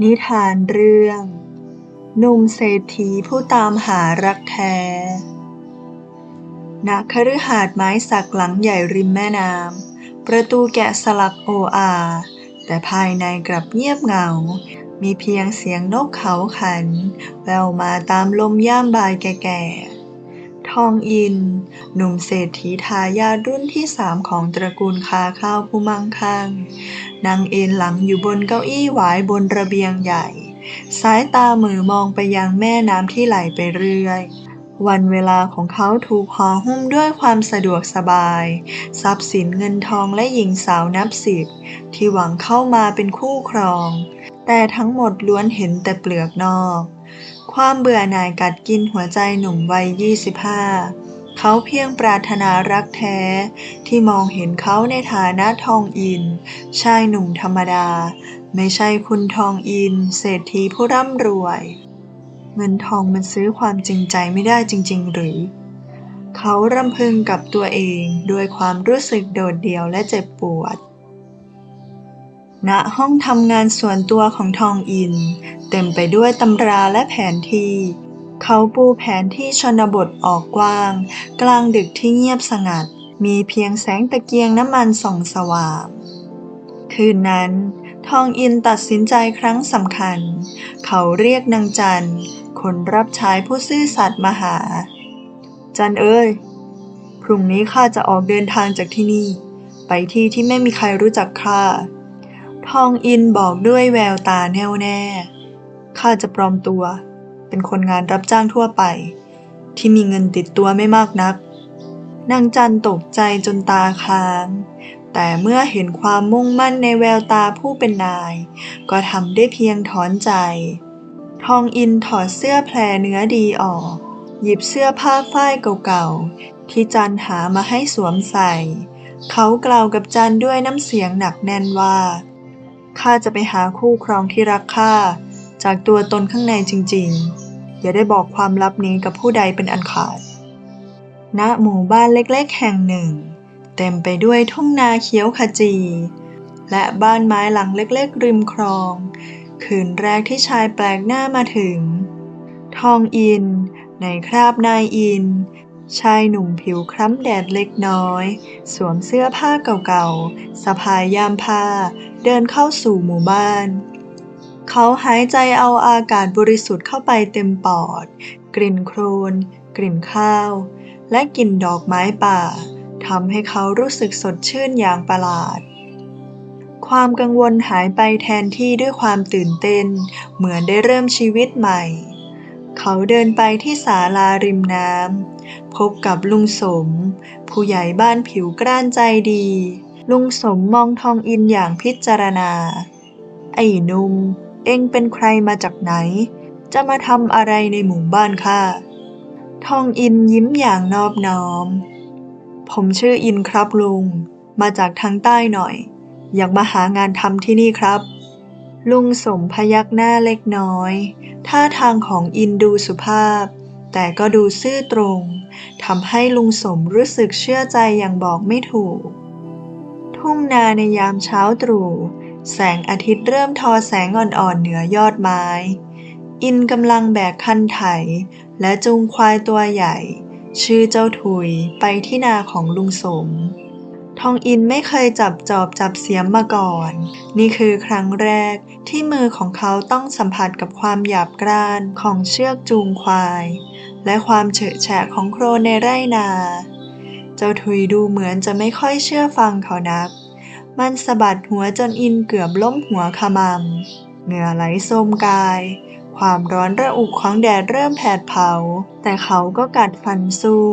นิทานเรื่อง หนุ่มเศรษฐีผู้ตามหารักแท้ ณ คฤหาสน์ไม้สักหลังใหญ่ริมแม่น้ำ ประตูแกะสลักโออา แต่ภายในกลับเงียบเหงา มีเพียงเสียงนกเขาขัน แววมาตามลมย่ามบายแก่ๆ ทองอิน หนุ่มเศรษฐีทายาทรุ่นที่สามของตระกูลคาข้าวผู้มั่งคั่งนั่งเอนหลังอยู่บนเก้าอี้หวายบนระเบียงใหญ่ สายตาหมือมองไปยังแม่น้ำที่ไหลไปเรื่อย วันเวลาของเขาถูกห่อหุ้มด้วยความสะดวกสบาย ทรัพย์สินเงินทองและหญิงสาวนับสิบที่หวังเข้ามาเป็นคู่ครอง แต่ทั้งหมดล้วนเห็นแต่เปลือกนอก ความเบื่อหน่ายกัดกินหัวใจหนุ่มวัย 25 เขาเพียงปรารถนารักแท้ ที่มองเห็นเขาในฐานะทองอิน ชายหนุ่มธรรมดา ไม่ใช่คุณทองอิน เศรษฐีผู้ร่ำรวย เงินทองมันซื้อความจริงใจไม่ได้จริง ๆ หรือ เขารำพึงกับตัวเองด้วยความรู้สึกโดดเดี่ยวและเจ็บปวด ณห้องทำงานส่วนตัวของทองอิน เต็มไปด้วยตำราและแผนที่ เขาปูแผนที่ชนบทออกกว้าง กลางดึกที่เงียบสงัด มีเพียงแสงตะเกียงน้ำมันส่องสว่างคืนนั้น ทองอินตัดสินใจครั้งสำคัญ เขาเรียกนางจันคนรับใช้ผู้ซื่อสัตย์มาหา จันเอ้ย พรุ่งนี้ข้าจะออกเดินทางจากที่นี่ ไปที่ที่ไม่มีใครรู้จักข้า ทองอินบอกด้วยแววตาแน่วแน่ ข้าจะปลอมตัว เป็นคนงานรับจ้างทั่วไป ที่มีเงินติดตัวไม่มากนัก นางจันตกใจจนตาค้าง แต่เมื่อเห็นความมุ่งมั่นในแววตาผู้เป็นนาย ก็ทำได้เพียงถอนใจ ทองอินถอดเสื้อแพรเนื้อดีออก หยิบเสื้อผ้าฝ้ายเก่าๆ ที่จันหามาให้สวมใส่ เขากล่าวกับจันด้วยน้ำเสียงหนักแน่นว่า ข้าจะไปหาคู่ครองที่รักข้าจากตัวตนข้างในจริงๆ อย่าได้บอกความลับนี้กับผู้ใดเป็นอันขาด ณ หมู่บ้านเล็กๆ แห่งหนึ่ง เต็มไปด้วยทุ่งนาเขียวขจี และบ้านไม้หลังเล็กๆ ริมคลอง คืนแรกที่ชายแปลกหน้ามาถึง ทองอิน ในคราบนายอิน ชายหนุ่มผิวคล้ำแดดเล็กน้อย สวมเสื้อผ้าเก่าๆสะพายยามผ้า เดินเข้าสู่หมู่บ้าน เขาหายใจเอาอากาศบริสุทธิ์เข้าไปเต็มปอด กลิ่นโครน กลิ่นข้าว และกลิ่นดอกไม้ป่าทำให้เขารู้สึกสดชื่นอย่างประหลาด ความกังวลหายไปแทนที่ด้วยความตื่นเต้น เหมือนได้เริ่มชีวิตใหม่ เขาเดินไปที่ศาลาริมน้ำ พบกับลุงสม ผู้ใหญ่บ้านผิวกร้านใจดี ลุงสมมองทองอินอย่างพิจารณา ไอ้นุ่ม เอ็งเป็นใครมาจากไหน จะมาทำอะไรในหมู่บ้านข้าทองอินยิ้มอย่างนอบน้อม ผมชื่ออินครับลุง มาจากทางใต้หน่อย อยากมาหางานทำที่นี่ครับ ลุงสมพยักหน้าเล็กน้อย ท่าทางของอินดูสุภาพ แต่ก็ดูซื่อตรง ทำให้ลุงสมรู้สึกเชื่อใจอย่างบอกไม่ถูก ทุ่งนาในยามเช้าตรู่แสงอาทิตย์เริ่มทอแสงอ่อนๆเหนือยอดไม้ อินกำลังแบกคันไถ และจูงควายตัวใหญ่ ชื่อเจ้าถุยไปที่นาของลุงสม ทองอินไม่เคยจับจอบจับเสียมมาก่อน นี่คือครั้งแรกที่มือของเขาต้องสัมผัสกับความหยาบกร้านของเชือกจูงควาย และความเฉอะแฉะของโครนในไร่นา เจ้าถุยดูเหมือนจะไม่ค่อยเชื่อฟังเขานัก มันสะบัดหัวจนอินเกือบล้มหัวขมำเหงื่อไหลโซมกาย ความร้อนระอุของแดดเริ่มแผดเผา แต่เขาก็กัดฟันสู้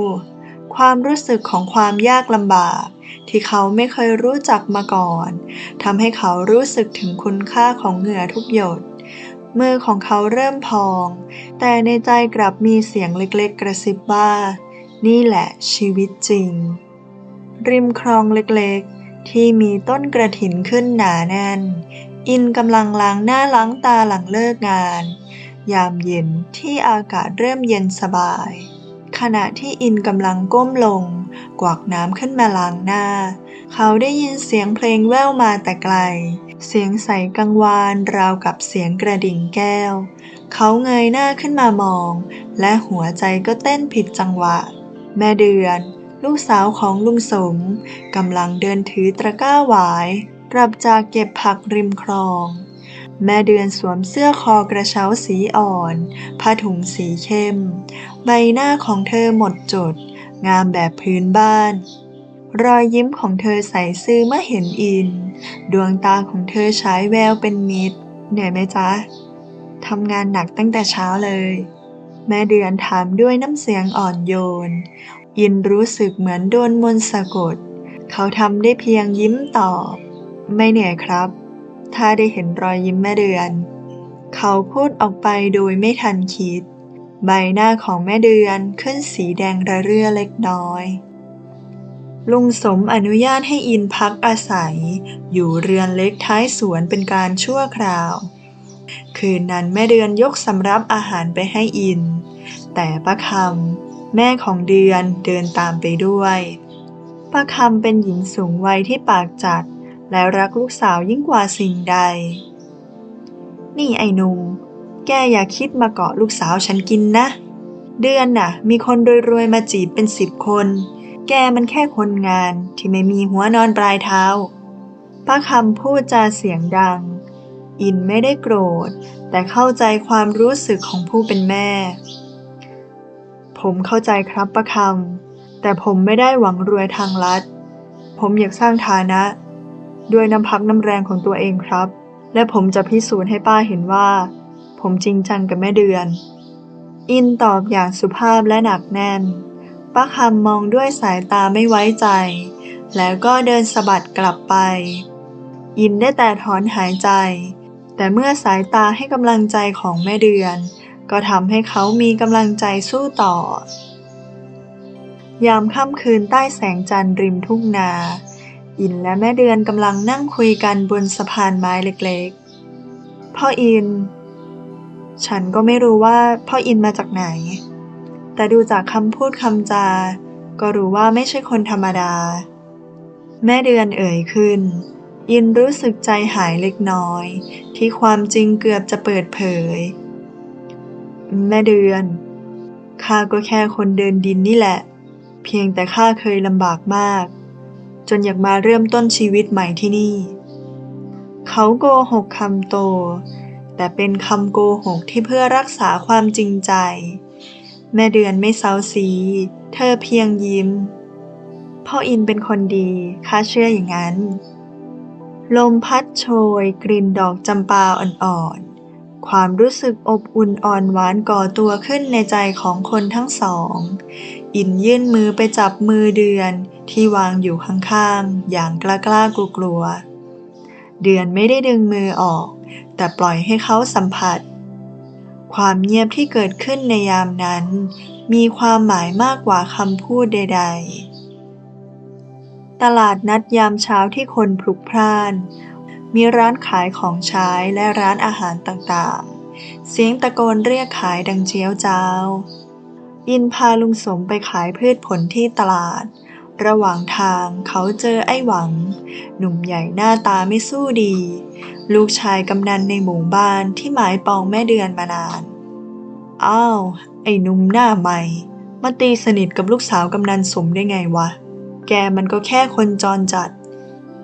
ความรู้สึกของความยากลำบาก ที่เขาไม่เคยรู้จักมาก่อนทำให้เขารู้สึกถึงคุณค่าของเหงื่อทุกหยด มือของเขาเริ่มพอง แต่ในใจกลับมีเสียงเล็กๆกระซิบว่า นี่แหละชีวิตจริง ริมคลองเล็กๆ ที่มีต้นกระถินขึ้นหนาแน่น อินกำลังล้างหน้าล้างตาหลังเลิกงาน ยามเย็นที่อากาศเริ่มเย็นสบาย ขณะที่อินกำลังก้มลง กวักน้ำขึ้นมาล้างหน้า เขาได้ยินเสียงเพลงแว่วมาแต่ไกล เสียงใสกังวานราวกับเสียงกระดิ่งแก้ว เขาเงยหน้าขึ้นมามอง และหัวใจก็เต้นผิดจังหวะ แม่เดือน ลูกสาวของลุงสมกำลังเดินถือตะกร้าหวายกลับจากเก็บผักริมคลอง แม่เดือนสวมเสื้อคอกระเช้าสีอ่อน ผ้าถุงสีเข้ม ใบหน้าของเธอหมดจด งามแบบพื้นบ้าน รอยยิ้มของเธอใสซื่อเมื่อเห็นอิน ดวงตาของเธอฉายแววเป็นมิตร เหนื่อยไหมจ๊ะทำงานหนักตั้งแต่เช้าเลย แม่เดือนถามด้วยน้ำเสียงอ่อนโยน อินรู้สึกเหมือนโดนมนต์สะกด เขาทำได้เพียงยิ้มตอบ ไม่เหนื่อยครับ ถ้าได้เห็นรอยยิ้มแม่เดือน เขาพูดออกไปโดยไม่ทันคิด ใบหน้าของแม่เดือนขึ้นสีแดงระเรื่อเล็กน้อย ลุงสมอนุญาตให้อินพักอาศัย อยู่เรือนเล็กท้ายสวนเป็นการชั่วคราว คืนนั้นแม่เดือนยกสำรับอาหารไปให้อิน แต่ป้าคำแม่ของเดือนเดินตามไปด้วยป้าคำเป็นหญิงสูงวัยที่ปากจัด และรักลูกสาวยิ่งกว่าสิ่งใด นี่ไอ้หนุ่มแกอย่าคิดมาเกาะลูกสาวฉันกินนะ เดือนน่ะ มีคนรวยๆมาจีบเป็นสิบคน แกมันแค่คนงานที่ไม่มีหัวนอนปลายเท้า ป้าคำพูดจาเสียงดัง อินไม่ได้โกรธ แต่เข้าใจความรู้สึกของผู้เป็นแม่ ผมเข้าใจครับป้าคำแต่ผมไม่ได้หวังรวยทางลัด ผมอยากสร้างฐานะ ด้วยน้ำพักน้ำแรงของตัวเองครับ และผมจะพิสูจน์ให้ป้าเห็นว่า ผมจริงจังกับแม่เดือน อินตอบอย่างสุภาพและหนักแน่น ป้าคำมองด้วยสายตาไม่ไว้ใจ แล้วก็เดินสะบัดกลับไปอินได้แต่ถอนหายใจ แต่เมื่อสายตาให้กำลังใจของแม่เดือน ก็ทำให้เขามีกำลังใจสู้ต่อ ยามค่ำคืนใต้แสงจันทร์ริมทุ่งนา อินและแม่เดือนกำลังนั่งคุยกันบนสะพานไม้เล็กๆ พ่ออิน ฉันก็ไม่รู้ว่าพ่ออินมาจากไหน แต่ดูจากคำพูดคำจา ก็รู้ว่าไม่ใช่คนธรรมดา แม่เดือนเอ่ยขึ้นอินรู้สึกใจหายเล็กน้อย ที่ความจริงเกือบจะเปิดเผย แม่เดือนข้าก็แค่คนเดินดินนี่แหละ เพียงแต่ข้าเคยลำบากมาก จนอยากมาเริ่มต้นชีวิตใหม่ที่นี่ เขาโกหกคำโต แต่เป็นคำโกหกที่เพื่อรักษาความจริงใจ แม่เดือนไม่เซาซี เธอเพียงยิ้ม พ่ออินเป็นคนดีข้าเชื่ออย่างนั้น ลมพัดโชย กลิ่นดอกจำปาอ่อนๆ ความรู้สึกอบอุ่นอ่อนหวานก่อตัวขึ้นในใจของคนทั้งสอง อินยื่นมือไปจับมือเดือนที่วางอยู่ข้างๆ อย่างกล้ากล้ากลัวกลัวๆเดือนไม่ได้ดึงมือออก แต่ปล่อยให้เขาสัมผัส ความเงียบที่เกิดขึ้นในยามนั้น มีความหมายมากกว่าคำพูดใด ๆ ตลาดนัดยามเช้าที่คนพลุกพล่าน มีร้านขายของใช้และร้านอาหารต่างๆ เสียงตะโกนเรียกขายดังเจียวจ้าว อินพาลุงสมไปขายพืชผลที่ตลาด ระหว่างทางเขาเจอไอ้หวัง หนุ่มใหญ่หน้าตาไม่สู้ดี ลูกชายกำนันในหมู่บ้านที่หมายปองแม่เดือนมานาน อ้าว ไอ้นุ่มหน้าใหม่ มาตีสนิทกับลูกสาวกำนันสมได้ไงวะ แกมันก็แค่คนจรจัด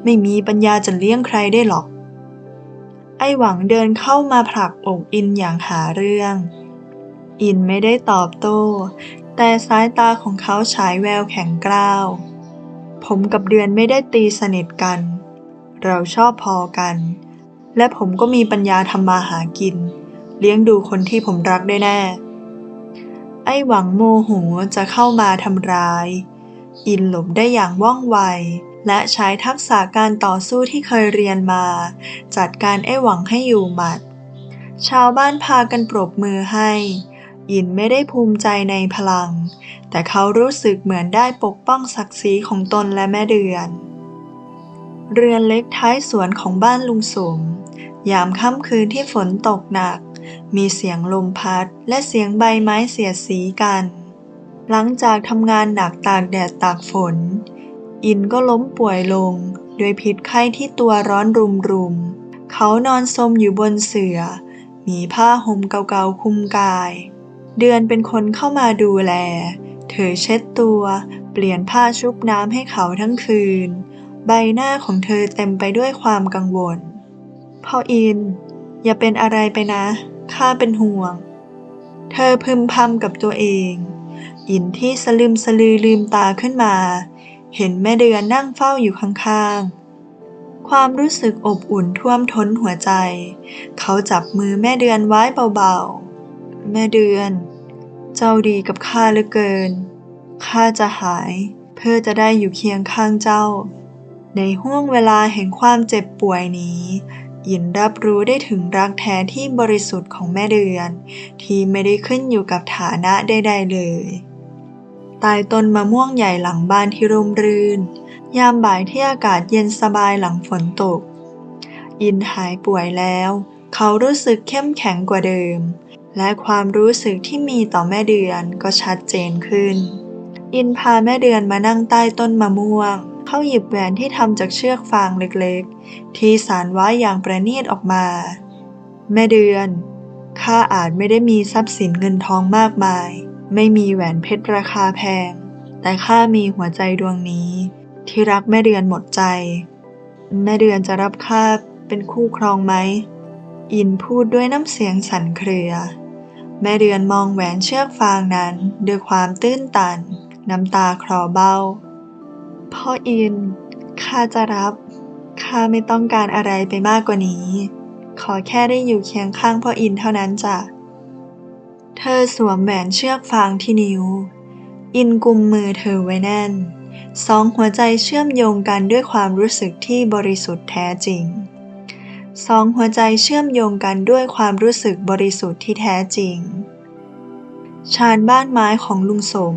ไม่มีปัญญาจะเลี้ยงใครได้หรอก ไอ้หวังเดินเข้ามาผลักอกอินอย่างหาเรื่อง อินไม่ได้ตอบโต้ แต่สายตาของเขาฉายแววแข็งกร้าว ผมกับเดือนไม่ได้ตีสนิทกัน เราชอบพอกัน และผมก็มีปัญญาทำมาหากิน เลี้ยงดูคนที่ผมรักได้แน่ ไอ้หวังโมโหจะเข้ามาทำร้าย อินหลบได้อย่างว่องไว และใช้ทักษะการต่อสู้ที่เคยเรียนมา จัดการไอ้หวังให้อยู่หมัด ชาวบ้านพากันปรบมือให้ อินไม่ได้ภูมิใจในพลัง แต่เขารู้สึกเหมือนได้ปกป้องศักดิ์ศรีของตนและแม่เดือน เรือนเล็กท้ายสวนของบ้านลุงสม ยามค่ำคืนที่ฝนตกหนัก มีเสียงลมพัด และเสียงใบไม้เสียดสีกัน หลังจากทำงานหนักตากแดดตากฝน อินก็ล้มป่วยลงด้วยพิษไข้ที่ตัวร้อนรุมรุม เขานอนสมอยู่บนเสื่อมีผ้าห่มเก่าๆคุมกาย เดือนเป็นคนเข้ามาดูแล เธอเช็ดตัว เปลี่ยนผ้าชุบน้ำให้เขาทั้งคืน ใบหน้าของเธอเต็มไปด้วยความกังวลพ่ออิน อย่าเป็นอะไรไปนะ ข้าเป็นห่วง เธอพึมพำกับตัวเอง อินที่สลึมสลือลืมตาขึ้นมา เห็นแม่เดือนนั่งเฝ้าอยู่ข้างๆ ความรู้สึกอบอุ่นท่วมท้นหัวใจ เขาจับมือแม่เดือนไว้เบาๆ แม่เดือน เจ้าดีกับข้าเหลือเกิน ข้าจะหายเพื่อจะได้อยู่เคียงข้างเจ้า ในห่วงเวลาแห่งความเจ็บป่วยนี้ยินรับรู้ได้ถึงรักแท้ที่บริสุทธิ์ของแม่เดือน ที่ไม่ได้ขึ้นอยู่กับฐานะใดๆเลยใต้ต้นมะม่วงใหญ่หลังบ้านที่ร่มรื่น ยามบ่ายที่อากาศเย็นสบายหลังฝนตก อินหายป่วยแล้ว เขารู้สึกเข้มแข็งกว่าเดิม และความรู้สึกที่มีต่อแม่เดือนก็ชัดเจนขึ้น อินพาแม่เดือนมานั่งใต้ต้นมะม่วง เขาหยิบแหวนที่ทำจากเชือกฟางเล็กๆ ที่สานไว้อย่างประณีตออกมา แม่เดือน ข้าอาจไม่ได้มีทรัพย์สินเงินทองมากมาย ไม่มีแหวนเพชรราคาแพง แต่ข้ามีหัวใจดวงนี้ ที่รักแม่เดือนหมดใจ แม่เดือนจะรับข้าเป็นคู่ครองไหม อินพูดด้วยน้ำเสียงสั่นเครือ แม่เดือนมองแหวนเชือกฟางนั้นด้วยความตื้นตัน น้ำตาคลอเบ้า พ่ออิน ข้าจะรับ ข้าไม่ต้องการอะไรไปมากกว่านี้ ขอแค่ได้อยู่เคียงข้างพ่ออินเท่านั้นจ้ะ เธอสวมแหวนเชือกฟางที่นิ้ว อินกุมมือเธอไว้แน่น สองหัวใจเชื่อมโยงกันด้วยความรู้สึกที่บริสุทธิ์แท้จริง สองหัวใจเชื่อมโยงกันด้วยความรู้สึกบริสุทธิ์ที่แท้จริงชานบ้านไม้ของลุงสม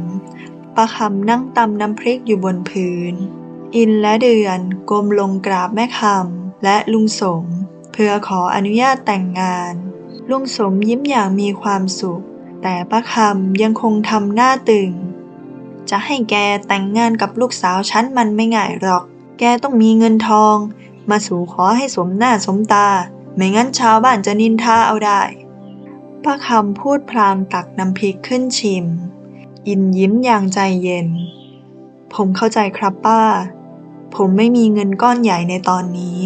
ประคำนั่งตำน้ำพริกอยู่บนพื้น อินและเดือนก้มลงกราบแม่คำและลุงสม เพื่อขออนุญาตแต่งงาน ลุงสมยิ้มอย่างมีความสุข แต่ป้าคำยังคงทำหน้าตึง จะให้แกแต่งงานกับลูกสาวฉันมันไม่ง่ายหรอก แกต้องมีเงินทอง มาสู่ขอให้สมหน้าสมตา ไม่งั้นชาวบ้านจะนินทาเอาได้ป้าคำพูดพลางตักน้ำพริกขึ้นชิม อินยิ้มอย่างใจเย็น ผมเข้าใจครับป้า ผมไม่มีเงินก้อนใหญ่ในตอนนี้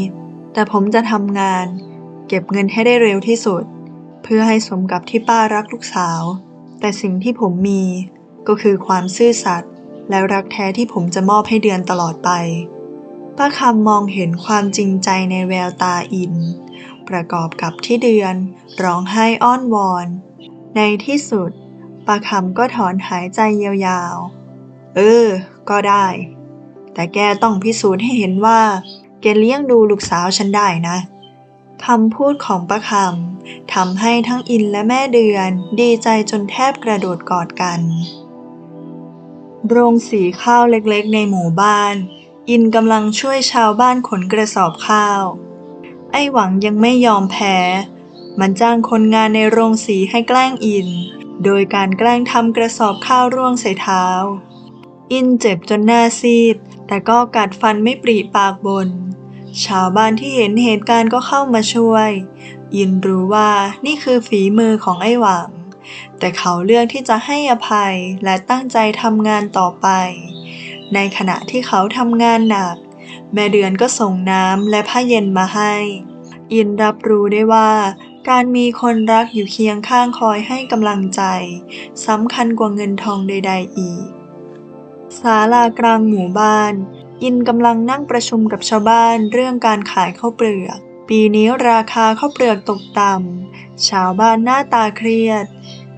แต่ผมจะทำงาน เก็บเงินให้ได้เร็วที่สุด เพื่อให้สมกับที่ป้ารักลูกสาว แต่สิ่งที่ผมมีก็คือความซื่อสัตย์และรักแท้ที่ผมจะมอบให้เดือนตลอดไป ป้าคำมองเห็นความจริงใจในแววตาอิน ประกอบกับที่เดือน ร้องไห้อ้อนวอน ในที่สุด ปาคำก็ถอนหายใจยาวๆ เออ ก็ได้ แต่แกต้องพิสูจน์ให้เห็นว่า แกเลี้ยงดูลูกสาวฉันได้นะคำพูดของปาคำทำให้ทั้งอินและแม่เดือนดีใจจนแทบกระโดดกอดกัน โรงสีข้าวเล็กๆ ในหมู่บ้าน อินกำลังช่วยชาวบ้านขนกระสอบข้าว ไอ้หวังยังไม่ยอมแพ้ มันจ้างคนงานในโรงสีให้แกล้งอิน โดยการแกล้งทำกระสอบข้าวร่วงใส่เท้า อินเจ็บจนหน้าซีด แต่ก็กัดฟันไม่ปริปากบน ชาวบ้านที่เห็นเหตุการณ์ก็เข้ามาช่วย อินรู้ว่านี่คือฝีมือของไอ้หวัง แต่เขาเลือกที่จะให้อภัยและตั้งใจทำงานต่อไป ในขณะที่เขาทำงานหนัก แม่เดือนก็ส่งน้ำและผ้าเย็นมาให้ อินรับรู้ได้ว่า การมีคนรักอยู่เคียงข้างคอยให้กำลังใจ สำคัญกว่าเงินทองใด ๆ อีก ศาลากลางหมู่บ้านอินกำลังนั่งประชุมกับชาวบ้านเรื่องการขายข้าวเปลือก ปีนี้ราคาข้าวเปลือกตกต่ำ ชาวบ้านหน้าตาเครียด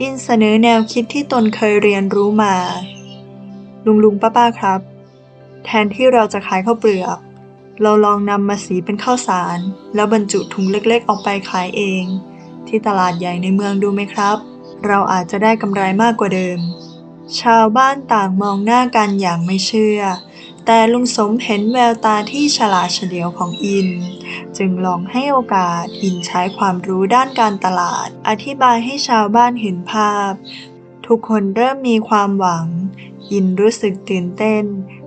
อินเสนอแนวคิดที่ตนเคยเรียนรู้มา ลุงลุงป้าป้าครับ แทนที่เราจะขายข้าวเปลือก เราลองนำมาสีเป็นข้าวสาร แล้วบรรจุถุงเล็กๆ ออกไปขายเอง ที่ตลาดใหญ่ในเมืองดูไหมครับ เราอาจจะได้กำไรมากกว่าเดิม ชาวบ้านต่างมองหน้ากันอย่างไม่เชื่อ แต่ลุงสมเห็นแววตาที่ฉลาดเฉลียวของอิน จึงลองให้โอกาสอินใช้ความรู้ด้านการตลาด อธิบายให้ชาวบ้านเห็นภาพ ทุกคนเริ่มมีความหวัง อินรู้สึกตื่นเต้น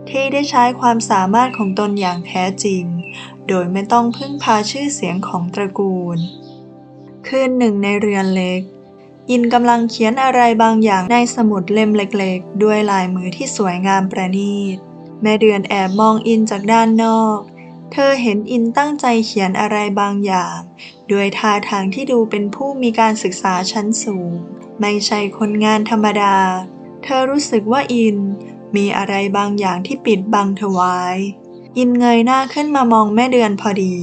ที่ได้ใช้ความสามารถของตนอย่างแท้จริง โดยไม่ต้องพึ่งพาชื่อเสียงของตระกูล คืนหนึ่งในเรือนเล็กอินกำลังเขียนอะไรบางอย่างในสมุดเล่มเล็กๆ ด้วยลายมือที่สวยงามประณีต แม่เดือนแอบมองอินจากด้านนอก เธอเห็นอินตั้งใจเขียนอะไรบางอย่าง ด้วยท่าทางที่ดูเป็นผู้มีการศึกษาชั้นสูง ไม่ใช่คนงานธรรมดา เธอรู้สึกว่าอิน มีอะไรบางอย่างที่ปิดบังเธอไว้ อินเงยหน้าขึ้นมามองแม่เดือนพอดี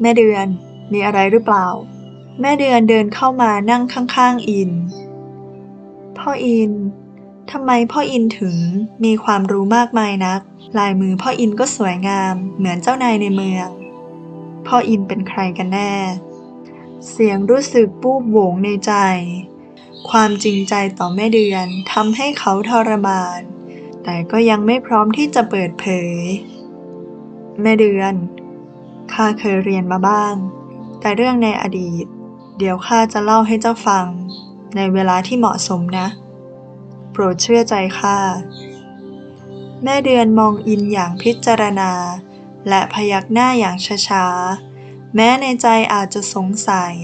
แม่เดือน มีอะไรหรือเปล่า แม่เดือนเดินเข้ามานั่งข้างๆอิน พ่ออินทำไมพ่ออินถึงมีความรู้มากมายนัก ลายมือพ่ออินก็สวยงาม เหมือนเจ้านายในเมือง พ่ออินเป็นใครกันแน่ เสียงรู้สึกปูบโวงในใจ ความจริงใจต่อแม่เดือนทำให้เขาทรมาน แต่ก็ยังไม่พร้อมที่จะเปิดเผย แม่เดือน ข้าเคยเรียนมาบ้าง แต่เรื่องในอดีต เดี๋ยวข้าจะเล่าให้เจ้าฟัง ในเวลาที่เหมาะสมนะ โปรดเชื่อใจข้า แม่เดือนมองอินอย่างพิจารณา และพยักหน้าอย่างช้าๆ แม้ในใจอาจจะสงสัย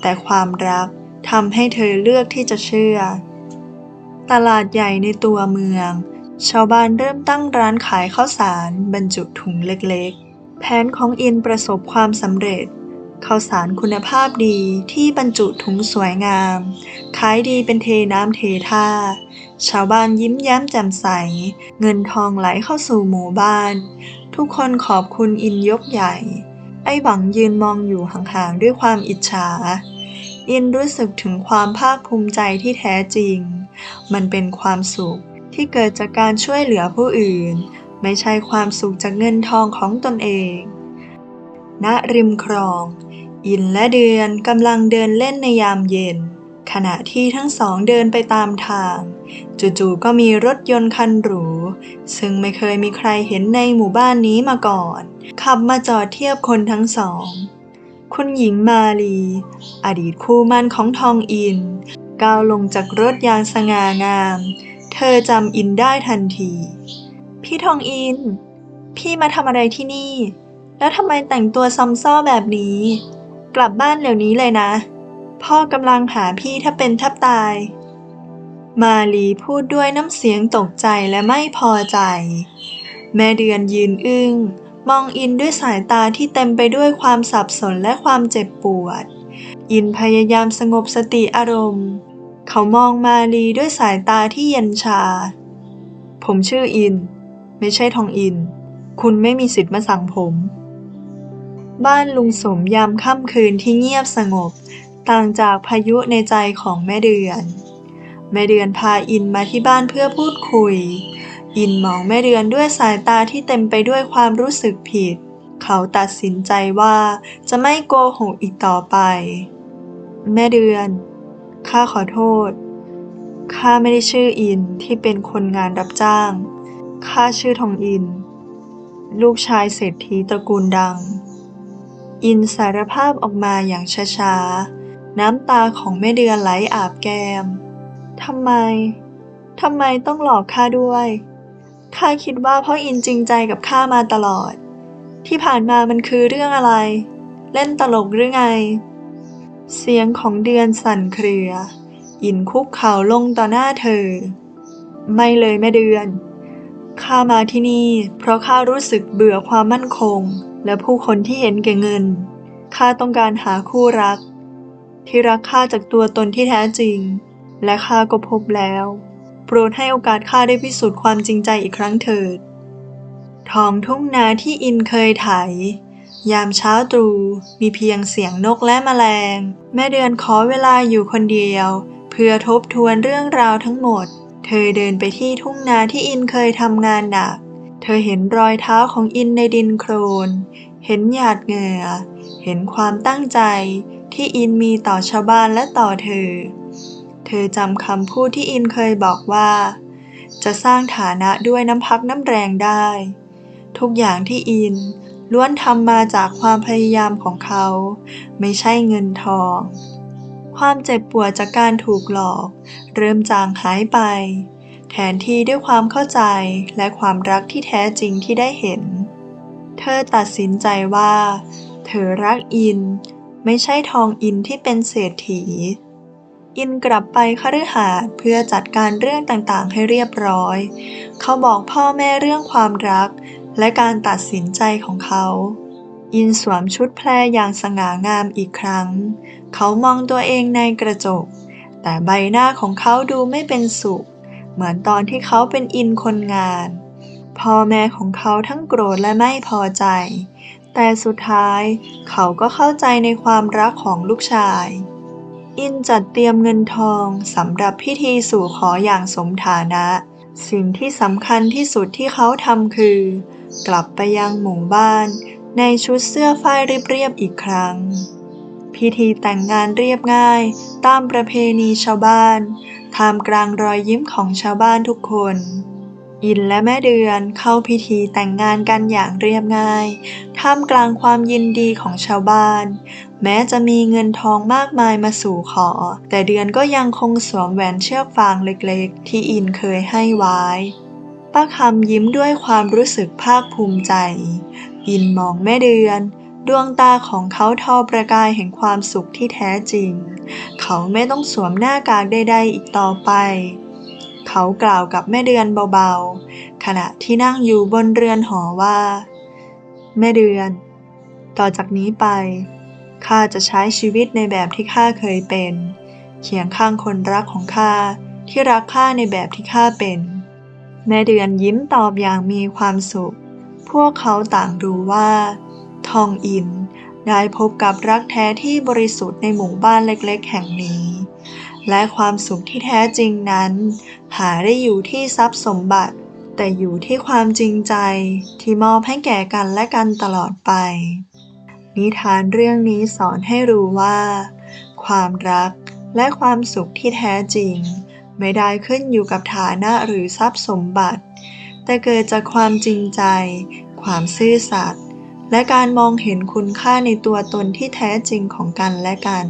แต่ความรัก ทำให้เธอเลือกที่จะเชื่อ ตลาดใหญ่ในตัวเมือง ชาวบ้านเริ่มตั้งร้านขายข้าวสาร บรรจุถุงเล็กๆ แผนของอินประสบความสำเร็จข้าวสารคุณภาพดีที่บรรจุถุงสวยงาม ขายดีเป็นเทน้ำเทท่า ชาวบ้านยิ้มแย้มแจ่มใส เงินทองไหลเข้าสู่หมู่บ้าน ทุกคนขอบคุณอินยกใหญ่ ไอ้หวังยืนมองอยู่ห่างๆด้วยความอิจฉา อินรู้สึกถึงความภาคภูมิใจที่แท้จริง มันเป็นความสุขที่เกิดจากการช่วยเหลือผู้อื่น ไม่ใช่ความสุขจากเงินทองของตนเอง ณ ริมคลอง อินและเดือนกำลังเดินเล่นในยามเย็น ขณะที่ทั้งสองเดินไปตามทาง จู่ๆก็มีรถยนต์คันหรู ซึ่งไม่เคยมีใครเห็นในหมู่บ้านนี้มาก่อน ขับมาจอดเทียบคนทั้งสอง คุณหญิงมาลี อดีตคู่มั่นของทองอิน ก้าวลงจากรถอย่างสง่างาม เธอจำอินได้ทันที พี่ทองอิน พี่มาทำอะไรที่นี่ แล้วทำไมแต่งตัวซอมซ่อแบบนี้ กลับบ้านเดี๋ยวนี้เลยนะ พ่อกำลังหาพี่ถ้าเป็นแทับตาย มาลีพูดด้วยน้ำเสียงตกใจและไม่พอใจ แม่เดือนยืนอึง้ง มองอินด้วยสายตาที่เต็มไปด้วยความสับสนและความเจ็บปวด อินพยายามสงบสติอารมณ์ เขามองมาลีด้วยสายตาที่เย็นชา ผมชื่ออิน ไม่ใช่ทองอิน คุณไม่มีสิทธิ์มาสั่งผม บ้านลุงสมยามค่ำคืนที่เงียบสงบ ต่างจากพายุในใจของแม่เดือน แม่เดือนพาอินมาที่บ้านเพื่อพูดคุย อินมองแม่เดือนด้วยสายตาที่เต็มไปด้วยความรู้สึกผิด เขาตัดสินใจว่าจะไม่โกหกอีกต่อไป แม่เดือน ข้าขอโทษ ข้าไม่ได้ชื่ออินที่เป็นคนงานรับจ้าง ข้าชื่อทองอิน ลูกชายเศรษฐีตระกูลดัง อินสารภาพออกมาอย่างช้าๆ น้ำตาของแม่เดือนไหลอาบแก้มทำไม ทำไมต้องหลอกข้าด้วย ข้าคิดว่าพ่ออินจริงใจกับข้ามาตลอด ที่ผ่านมามันคือเรื่องอะไร เล่นตลกหรือไง เสียงของเดือนสั่นเครือ อินคุกเข่าลงต่อหน้าเธอ ไม่เลยแม่เดือน ข้ามาที่นี่ เพราะข้ารู้สึกเบื่อความมั่นคง และผู้คนที่เห็นแก่เงิน ข้าต้องการหาคู่รัก ที่รักข้าจากตัวตนที่แท้จริง และข้าก็พบแล้ว โปรดให้โอกาสข้าได้พิสูจน์ความจริงใจอีกครั้งเถิด ท้องทุ่งนาที่อินเคยไถ ยามเช้าตรู่มีเพียงเสียงนกและแมลง แม่เดือนขอเวลาอยู่คนเดียว เพื่อทบทวนเรื่องราวทั้งหมด เธอเดินไปที่ทุ่งนาที่อินเคยทำงานหนัก เธอเห็นรอยเท้าของอินในดินโคลน เห็นหยาดเหงื่อ เห็นความตั้งใจที่อินมีต่อชาวบ้านและต่อเธอ เธอจำคำพูดที่อินเคยบอกว่า จะสร้างฐานะด้วยน้ำพักน้ำแรงได้ ทุกอย่างที่อินล้วนทำมาจากความพยายามของเขา ไม่ใช่เงินทอง ความเจ็บปวดจากการถูกหลอก เริ่มจางหายไป แทนที่ด้วยความเข้าใจและความรักที่แท้จริงที่ได้เห็น เธอตัดสินใจว่า เธอรักอิน ไม่ใช่ทองอินที่เป็นเศรษฐี อินกลับไปคฤหาสน์เพื่อจัดการเรื่องต่างๆ ให้เรียบร้อย เขาบอกพ่อแม่เรื่องความรัก และการตัดสินใจของเขา อินสวมชุดแพรอย่างสง่างามอีกครั้ง เขามองตัวเองในกระจก แต่ใบหน้าของเขาดูไม่เป็นสุข เหมือนตอนที่เขาเป็นอินคนงาน พ่อแม่ของเขาทั้งโกรธและไม่พอใจ แต่สุดท้ายเขาก็เข้าใจในความรักของลูกชาย อินจัดเตรียมเงินทองสำหรับพิธีสู่ขออย่างสมฐานะ สิ่งที่สำคัญที่สุดที่เขาทำคือ กลับไปยังหมู่บ้าน ในชุดเสื้อฝ้ายเรียบๆอีกครั้ง พิธีแต่งงานเรียบง่าย ตามประเพณีชาวบ้านท่ามกลางรอยยิ้มของชาวบ้านทุกคน อินและแม่เดือนเข้าพิธีแต่งงานกันอย่างเรียบง่าย ท่ามกลางความยินดีของชาวบ้าน แม้จะมีเงินทองมากมายมาสู่ขอ แต่เดือนก็ยังคงสวมแหวนเชือกฟางเล็กๆ ที่อินเคยให้ไว้ป้าคำยิ้มด้วยความรู้สึกภาคภูมิใจ อินมองแม่เดือน ดวงตาของเขาทอประกายแห่งความสุขที่แท้จริง เขาไม่ต้องสวมหน้ากากใดๆอีกต่อไป เขากล่าวกับแม่เดือนเบาๆ ขณะที่นั่งอยู่บนเรือนหอว่า แม่เดือน ต่อจากนี้ไป ข้าจะใช้ชีวิตในแบบที่ข้าเคยเป็น เคียงข้างคนรักของข้าที่รักข้าในแบบที่ข้าเป็น แม่เดือนยิ้มตอบอย่างมีความสุข พวกเขาต่างรู้ว่า ทองอินได้พบกับรักแท้ที่บริสุทธิ์ในหมู่บ้านเล็กๆ แห่งนี้ และความสุขที่แท้จริงนั้น หาได้อยู่ที่ทรัพย์สมบัติ แต่อยู่ที่ความจริงใจที่มอบให้แก่กันและกันตลอดไป นิทานเรื่องนี้สอนให้รู้ว่า ความรักและความสุขที่แท้จริง ไม่ได้ขึ้นอยู่กับฐานะหรือทรัพย์สมบัติ แต่เกิดจากความจริงใจ ความซื่อสัตย์และการมองเห็นคุณค่าในตัวตนที่แท้จริงของกันและกัน